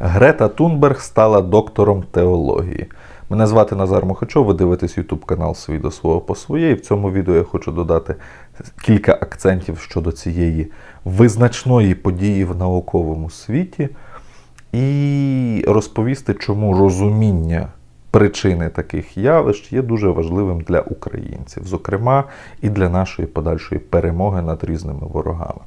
Грета Тунберг стала доктором теології. Мене звати Назар Мохачов, ви дивитесь YouTube канал Свій до свого по своє. І в цьому відео я хочу додати кілька акцентів щодо цієї визначної події в науковому світі і розповісти, чому розуміння причини таких явищ є дуже важливим для українців, зокрема і для нашої подальшої перемоги над різними ворогами.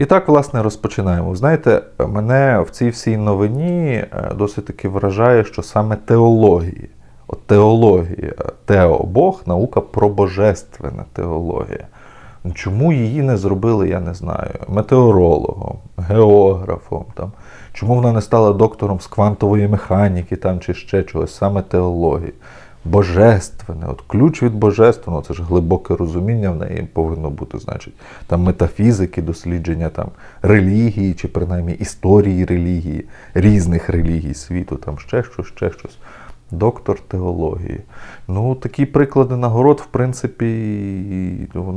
І так, власне, розпочинаємо. Знаєте, мене в цій всій новині е, досить таки вражає, що саме теології, от теологія, тео Бог, наука про божественна теологія. Чому її не зробили, я не знаю, метеорологом, географом, там, чому вона не стала доктором з квантової механіки там, чи ще чогось, саме теології. Божественне, от ключ від божественного, це ж глибоке розуміння в неї повинно бути, значить, там метафізики, дослідження там релігії, чи принаймні історії релігії, різних релігій світу, там ще щось, ще щось. Доктор теології. Ну, такі приклади нагород, в принципі,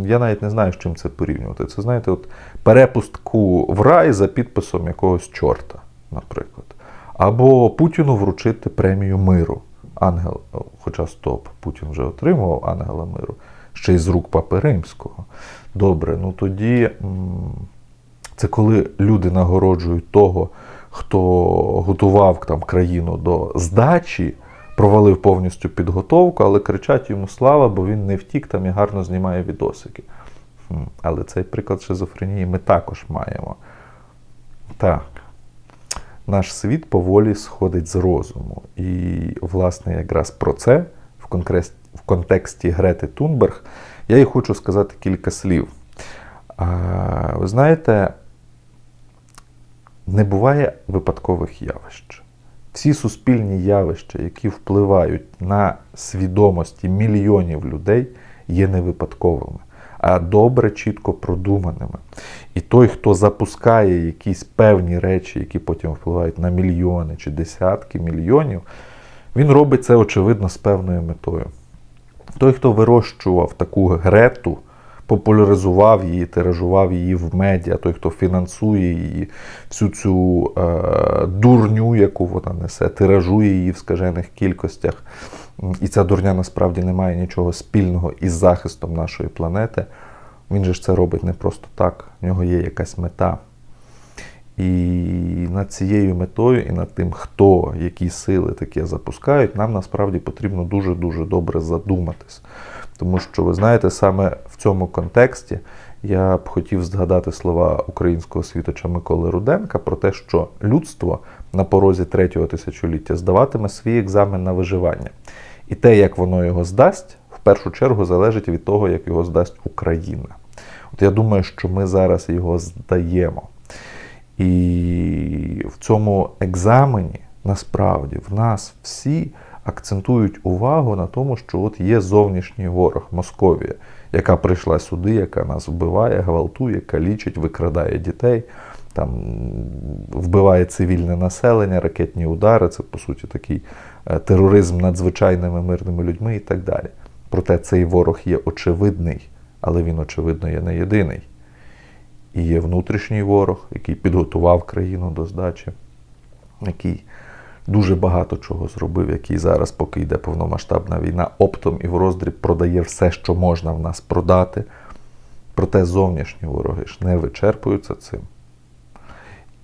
я навіть не знаю, з чим це порівнювати. Це, знаєте, от перепустку в рай за підписом якогось чорта, наприклад. Або Путіну вручити премію миру. Ангел, хоча стоп, Путін вже отримував ангела миру, ще й з рук Папи Римського. Добре, ну тоді це коли люди нагороджують того, хто готував там країну до здачі, провалив повністю підготовку, але кричать йому слава, бо він не втік там і гарно знімає відосики. Але цей приклад шизофренії ми також маємо. Так наш світ поволі сходить з розуму. І, власне, якраз про це в, конкрес... в контексті Грети Тунберг я і хочу сказати кілька слів. А, Ви знаєте, не буває випадкових явищ. Всі суспільні явища, які впливають на свідомості мільйонів людей, є невипадковими а добре, чітко продуманими. І той, хто запускає якісь певні речі, які потім впливають на мільйони чи десятки мільйонів, він робить це, очевидно, з певною метою. Той, хто вирощував таку грету, популяризував її, тиражував її в медіа, той, хто фінансує її, всю цю е, дурню, яку вона несе, тиражує її в скажених кількостях. І ця дурня насправді не має нічого спільного із захистом нашої планети. Він же ж це робить не просто так, в нього є якась мета. І над цією метою, і над тим, хто, які сили таке запускають, нам насправді потрібно дуже-дуже добре задуматись. Тому що, ви знаєте, саме в цьому контексті я б хотів згадати слова українського світоча Миколи Руденка про те, що людство на порозі третього тисячоліття здаватиме свій екзамен на виживання. І те, як воно його здасть, в першу чергу залежить від того, як його здасть Україна. От я думаю, що ми зараз його здаємо. І в цьому екзамені насправді в нас всі акцентують увагу на тому, що от є зовнішній ворог Московія, яка прийшла сюди, яка нас вбиває, гвалтує, калічить, викрадає дітей, там вбиває цивільне населення, ракетні удари. Це по суті такий е, тероризм над звичайними мирними людьми і так далі. Проте цей ворог є очевидний, але він, очевидно, є не єдиний. І є внутрішній ворог, який підготував країну до здачі, який дуже багато чого зробив, який зараз, поки йде повномасштабна війна, оптом і в роздріб продає все, що можна в нас продати. Проте зовнішні вороги ж не вичерпуються цим.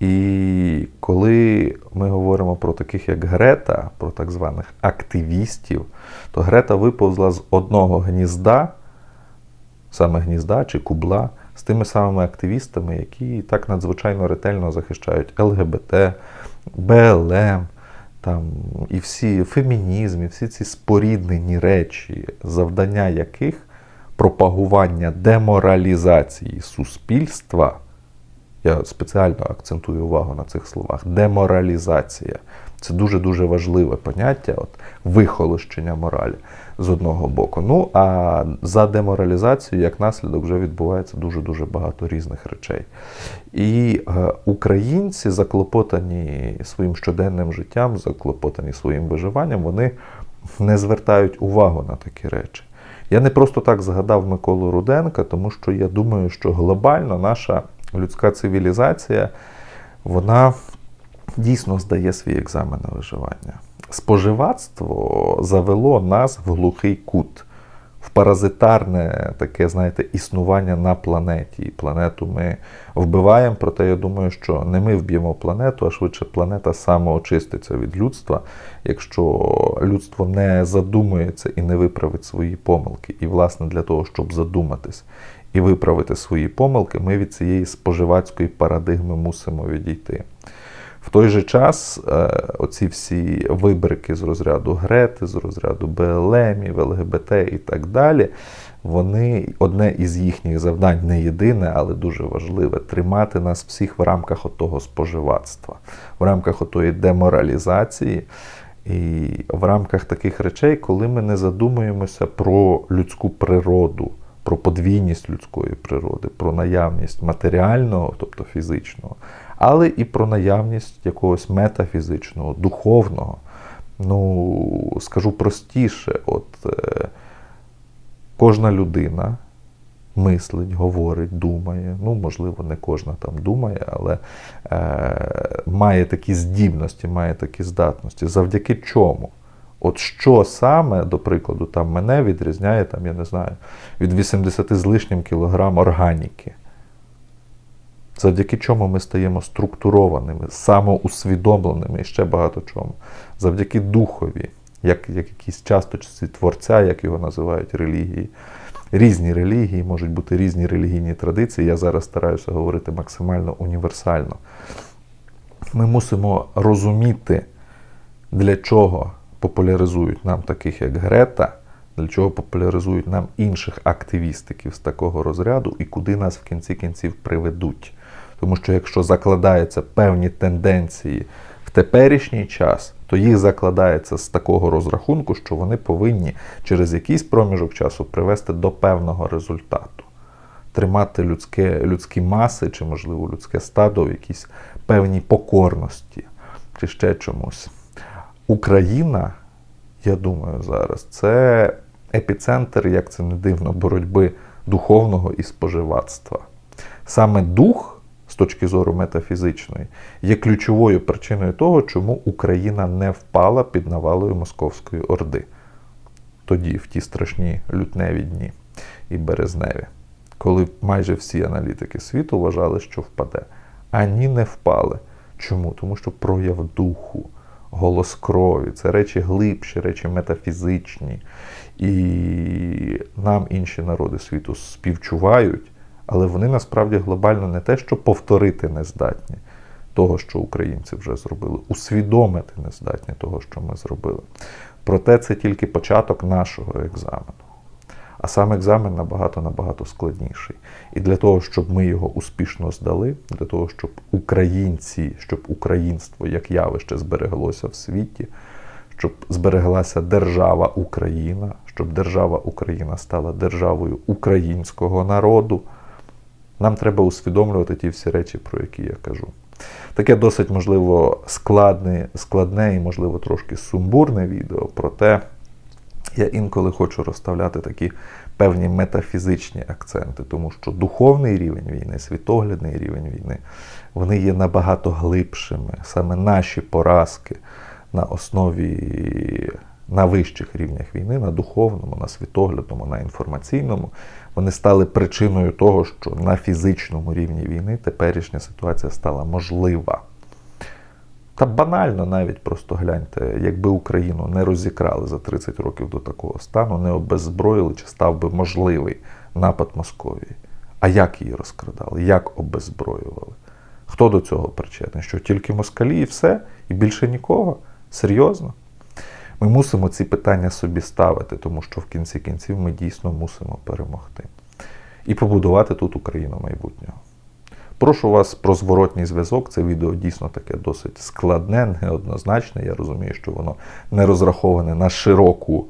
І коли ми говоримо про таких, як Грета, про так званих активістів, то Грета виповзла з одного гнізда, саме гнізда чи кубла, з тими самими активістами, які так надзвичайно ретельно захищають ЛГБТ, БЛМ, там, і всі фемінізм, і всі ці споріднені речі, завдання яких пропагування деморалізації суспільства. Я спеціально акцентую увагу на цих словах. Деморалізація. Це дуже-дуже важливе поняття, от вихолощення моралі з одного боку. Ну, а за деморалізацією, як наслідок, вже відбувається дуже-дуже багато різних речей. І е, українці, заклопотані своїм щоденним життям, заклопотані своїм виживанням, вони не звертають увагу на такі речі. Я не просто так згадав Миколу Руденка, тому що я думаю, що глобально наша людська цивілізація, вона дійсно здає свій екзамен на виживання. Споживацтво завело нас в глухий кут, в паразитарне таке, знаєте, існування на планеті. І планету ми вбиваємо, проте я думаю, що не ми вб'ємо планету, а швидше планета самоочиститься від людства, якщо людство не задумується і не виправить свої помилки. І, власне, для того, щоб задуматись і виправити свої помилки, ми від цієї споживацької парадигми мусимо відійти. В той же час е, оці всі вибрики з розряду Грети, з розряду БЛМів, ЛГБТ і так далі, вони одне із їхніх завдань, не єдине, але дуже важливе тримати нас всіх в рамках отого споживацтва, в рамках отої деморалізації. І в рамках таких речей, коли ми не задумуємося про людську природу, про подвійність людської природи, про наявність матеріального, тобто фізичного, але і про наявність якогось метафізичного, духовного. Ну, скажу простіше, от е, кожна людина мислить, говорить, думає. Ну, можливо, не кожна там думає, але е, має такі здібності, має такі здатності. Завдяки чому? От що саме, до прикладу, там мене відрізняє, там, я не знаю, від 80 з лишнім кілограм органіки. Завдяки чому ми стаємо структурованими, самоусвідомленими і ще багато чому. Завдяки духові, як, як якісь часточці творця, як його називають релігії. Різні релігії, можуть бути різні релігійні традиції. Я зараз стараюся говорити максимально універсально. Ми мусимо розуміти, для чого популяризують нам таких, як Грета, для чого популяризують нам інших активістиків з такого розряду і куди нас в кінці кінців приведуть. Тому що якщо закладаються певні тенденції в теперішній час, то їх закладається з такого розрахунку, що вони повинні через якийсь проміжок часу привести до певного результату. Тримати людське, людські маси чи, можливо, людське стадо в якійсь певній покорності чи ще чомусь. Україна, я думаю, зараз це епіцентр, як це не дивно, боротьби духовного і споживацтва. Саме дух точки зору метафізичної, є ключовою причиною того, чому Україна не впала під навалою Московської Орди. Тоді, в ті страшні лютневі дні і березневі, коли майже всі аналітики світу вважали, що впаде. Ані не впали. Чому? Тому що прояв духу, голос крові це речі глибші, речі метафізичні. І нам інші народи світу співчувають але вони насправді глобально не те, що повторити не здатні того, що українці вже зробили, усвідомити не здатні того, що ми зробили. Проте це тільки початок нашого екзамену. А сам екзамен набагато-набагато складніший. І для того, щоб ми його успішно здали, для того, щоб українці, щоб українство як явище збереглося в світі, щоб збереглася держава Україна, щоб держава Україна стала державою українського народу. Нам треба усвідомлювати ті всі речі, про які я кажу. Таке досить, можливо, складне, складне і, можливо, трошки сумбурне відео, проте я інколи хочу розставляти такі певні метафізичні акценти, тому що духовний рівень війни, світоглядний рівень війни, вони є набагато глибшими. Саме наші поразки на основі на вищих рівнях війни, на духовному, на світоглядному, на інформаційному, вони стали причиною того, що на фізичному рівні війни теперішня ситуація стала можлива. Та банально навіть просто гляньте, якби Україну не розікрали за 30 років до такого стану, не обеззброїли, чи став би можливий напад Московії. А як її розкрадали? Як обеззброювали? Хто до цього причетний? Що тільки москалі і все, і більше нікого? Серйозно? Ми мусимо ці питання собі ставити, тому що в кінці кінців ми дійсно мусимо перемогти. І побудувати тут Україну майбутнього. Прошу вас про зворотній зв'язок. Це відео дійсно таке досить складне, неоднозначне. Я розумію, що воно не розраховане на широку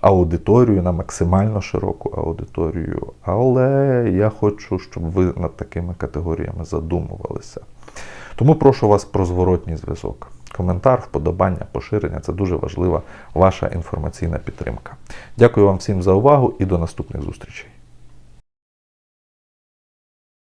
аудиторію, на максимально широку аудиторію. Але я хочу, щоб ви над такими категоріями задумувалися. Тому прошу вас про зворотній зв'язок. Коментар, вподобання, поширення це дуже важлива ваша інформаційна підтримка. Дякую вам всім за увагу і до наступних зустрічей.